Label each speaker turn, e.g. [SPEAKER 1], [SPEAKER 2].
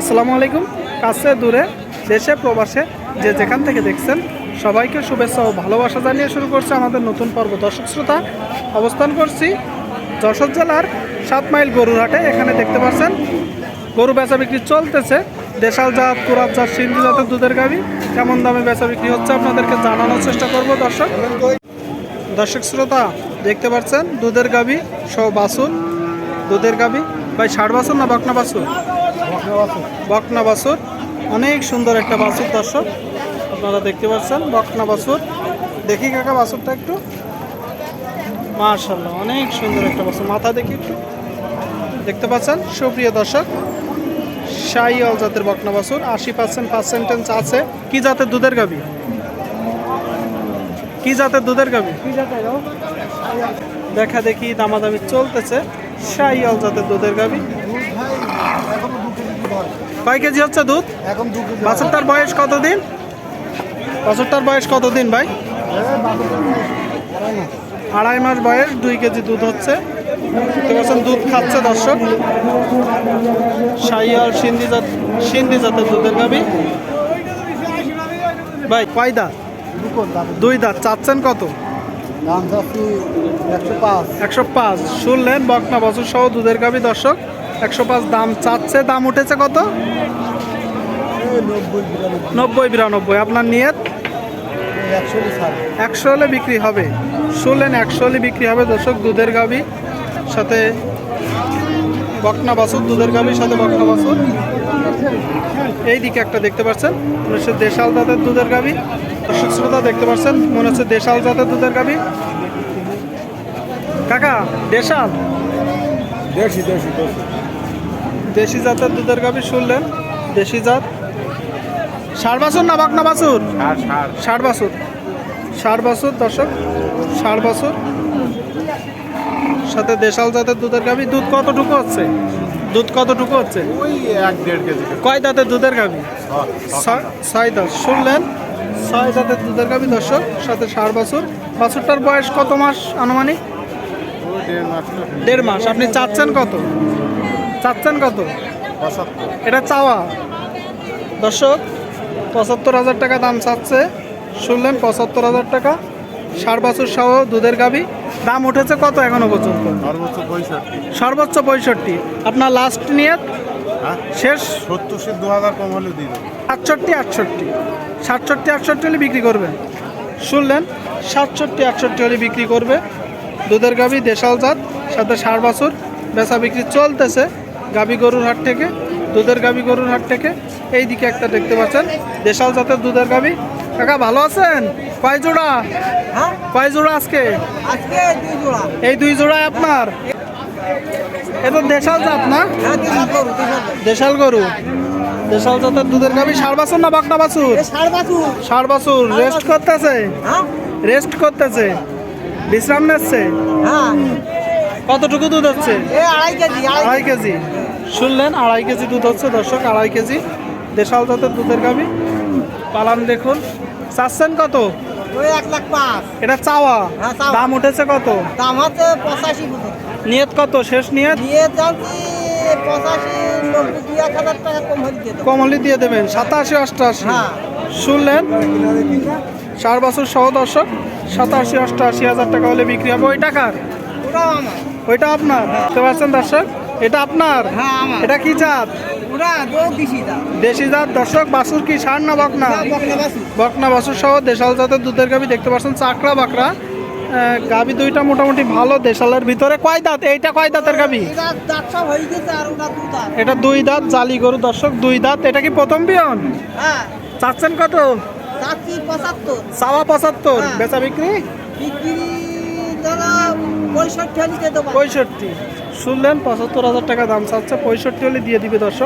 [SPEAKER 1] আসসালামু আলাইকুম। কাছে, দূরে, দেশে, প্রবাসে যে যেখান থেকে দেখছেন, সবাইকে শুভেচ্ছা ও ভালোবাসা জানিয়ে শুরু করছে আমাদের নতুন পর্ব। দর্শক শ্রোতা, অবস্থান করছি যশোর জেলার সাত মাইল গরুরহাটে। এখানে দেখতে পাচ্ছেন, গরু বেচা বিক্রি চলতেছে। দেশাল জাত, কুরাত জাত, সিন্ধু জাতের দুধের গাবি কেমন দামে বেচা বিক্রি হচ্ছে আপনাদেরকে জানানোর চেষ্টা করব দর্শক। দর্শক শ্রোতা, দেখতে পাচ্ছেন, দুধের গাবি সহ বাসুর দুধের গাবি ভাই, ষাট বাছুর না বাকনা বাছুর? বকনা বাছুর অনেক সুন্দর একটা বাছুর দর্শক। আপনারা দেখতে পাচ্ছেন বকনা বাছুর দেখি কাকা বাছুরটা একটু। মার্শাল্লাহ অনেক সুন্দর একটা বাছুর মাথা দেখি একটু। দেখতে পাচ্ছেন? সুপ্রিয় দর্শক শাহিয়াল জাতের বকনা বাছুর আশি পার্সেন্ট পার্সেন্টেন্স আছে। কি জাতের দুধের গাবি কি জাতের দুধের গাবি দেখা দেখি দামাদামি চলতেছে। শাহিয়াল জাতের দুধের গাবি কয় কেজি হচ্ছে দুধ?
[SPEAKER 2] এখন
[SPEAKER 1] বাছুরটার বয়স কতদিন? বাছুরটার বয়স কতদিন ভাই? আড়াই মাস বয়স দুই কেজি দুধ হচ্ছে। দেখতে দুধ খাচ্ছে দর্শক। শাহিয়াল সিন্ধি জাত সিন্ধি জাতের দুধের গাবি। ভাই কয় দাঁত? দুই দাঁত। চাচ্ছেন কত?
[SPEAKER 2] একশো পাঁচ।
[SPEAKER 1] একশো পাঁচ। শুনলেন বকনা বছর সহ দুধের গাবি দর্শক। একশো পাঁচ দাম চাচ্ছে, দাম উঠেছে কত?
[SPEAKER 2] নব্বই, বিরানব্বই।
[SPEAKER 1] নব্বই বিরানব্বই আপনার নিয়ত?
[SPEAKER 2] একশো
[SPEAKER 1] হলে বিক্রি হবে। শুনলেন, একশো হলে বিক্রি হবে। দর্শক, দুধের গাবি সাথে বকনা বাছুর, দুধের গাবির সাথে বকনা বাছুর। এই দিকে একটা দেখতে পাচ্ছেন, মনে হচ্ছে দেশাল জাতের দুধের গাবি দর্শক, শ্রোতা দেখতে পাচ্ছেন, মনে হচ্ছে দেশাল জাতের দুধের গাবি কাকা, দেশাল?
[SPEAKER 2] দেড়শি দেড়শি দেড়শি
[SPEAKER 1] দেশি জাতের দুধের গাবি শুনলেন? দেশি জাত? ষাট বাছুর না বকনা বাছুর?
[SPEAKER 2] ষাট
[SPEAKER 1] বছর। ষাট বছর দর্শক ষাট বছর। সাথে দেশাল জাতের দুধের গাভি। দুধ কতটুকু হচ্ছে? দুধ কতটুকু হচ্ছে? কয় দাঁতের দুধের গাভি? ছয়- ছয় দাঁত। শুনলেন? ছয় দাঁতের দুধের গাভি দর্শক সাথে ষাট বছর। বাছুরটার বয়স কত মাস আনুমানিক? দেড় মাস। আপনি চাচ্ছেন কত? চাচ্ছেন কত? এটা চাওয়া। দর্শক পঁচাত্তর হাজার টাকা দাম চাচ্ছে। শুনলেন পঁচাত্তর হাজার টাকা। ষাট বছর সহ দুধের গাবি দাম উঠেছে কত এখনও পর্যন্ত?
[SPEAKER 2] সর্বোচ্চ পঁয়ষট্টি।
[SPEAKER 1] আপনার লাস্ট নিয়ে
[SPEAKER 2] হ্যাঁ।
[SPEAKER 1] শেষ?
[SPEAKER 2] সত্তর দু হাজার কম হলে দেবো।
[SPEAKER 1] সাতষট্টি আটষট্টি। সাতষট্টি আটষট্টি হলে বিক্রি করবে শুনলেন সাতষট্টি আটষট্টি হলে বিক্রি করবে। দুধের গাবি দেশাল জাত সাথে ষাট বছর। বেচা বিক্রি চলতেছে। গাবি গরুর হাট থেকে দুধের গাবি গরুর হাট থেকে। এই দিকে একটা দেখতে পাচ্ছেন দেশাল জাতের দুধের গাবি। কাকা ভালো আছেন? কয় জোড়া?
[SPEAKER 3] হ্যাঁ?
[SPEAKER 1] কয় জোড়া আজকে?
[SPEAKER 3] জোড়া।
[SPEAKER 1] এই দুই জোড়ায় আপনার? এটা দেশাল জাত না?
[SPEAKER 3] হ্যাঁ জোড়া জোড়া
[SPEAKER 1] দেশাল গরু। দেশাল জাতের দুধের গাবি ষাট বছর না বাকনা বাছুর?
[SPEAKER 3] ষাট বাছুর।
[SPEAKER 1] রেস্ট করতেছে?
[SPEAKER 3] হ্যাঁ।
[SPEAKER 1] রেস্ট করতেছে? বিশ্রাম নিচ্ছে?
[SPEAKER 3] হ্যাঁ।
[SPEAKER 1] কতটুকু দুধ হচ্ছে?
[SPEAKER 3] এ আড়াই কেজি আড়াই
[SPEAKER 1] কেজি। শুনলেন আড়াই কেজি দুধ হচ্ছে দর্শক আড়াই কেজি। দেশাল জাতের দুধের গাবি পালান দেখুন। চাচ্ছেন কত?
[SPEAKER 3] ওই এক লাখ পাঁচ।
[SPEAKER 1] এটা চাওয়া।
[SPEAKER 3] হ্যাঁ,
[SPEAKER 1] দাম উঠেছে কত?
[SPEAKER 3] দাম হচ্ছে পঁচাশি
[SPEAKER 1] নিয়ত কত? শেষ নিয়ত?
[SPEAKER 3] দিয়ে যাচ্ছি পঁচাশি কম হলে দিয়ে
[SPEAKER 1] কমলি দিয়ে দেবেন। সাতাশি অষ্টআশি
[SPEAKER 3] হ্যাঁ।
[SPEAKER 1] শুনলেন? চার বছর সহ দর্শক সাতাশি অষ্টআশি হাজার টাকা হলে বিক্রি হবে। ওই টাকার
[SPEAKER 3] ওরাও আমার।
[SPEAKER 1] ওইটা আপনার? বুঝতে পারছেন দর্শক? এটা আপনার?
[SPEAKER 3] হ্যাঁ আমার।
[SPEAKER 1] এটা কি জাত? দেশি জাত। দর্শক বাছুর কি ষাঁড় না বকনা?
[SPEAKER 3] বকনা বাছুর
[SPEAKER 1] বকনা বাছুর সহ দেশাল জাতের দুধের গাবি দেখতে পাচ্ছেন চাকরা বাকরা। গাবি দুইটা মোটামুটি ভালো দেশালের ভিতরে। কয় দাঁত? এইটা কয় দাঁতের গাবি
[SPEAKER 3] হয়ে
[SPEAKER 1] এটা দুই দাঁত জালি গরু দর্শক দুই দাঁত। এটা কি প্রথম বিয়ন
[SPEAKER 3] হ্যাঁ।
[SPEAKER 1] চাচ্ছেন কত?
[SPEAKER 3] চাচ্ছি পঁচাত্তর। হ্যাঁ।
[SPEAKER 1] বেচা বিক্রি?
[SPEAKER 3] বিক্রি
[SPEAKER 1] পঁয়ষট্টি। শুনলেন পঁচাত্তর হাজার টাকা দাম চাচ্ছে পঁয়ষট্টি হলে দিয়ে দিবে দর্শক।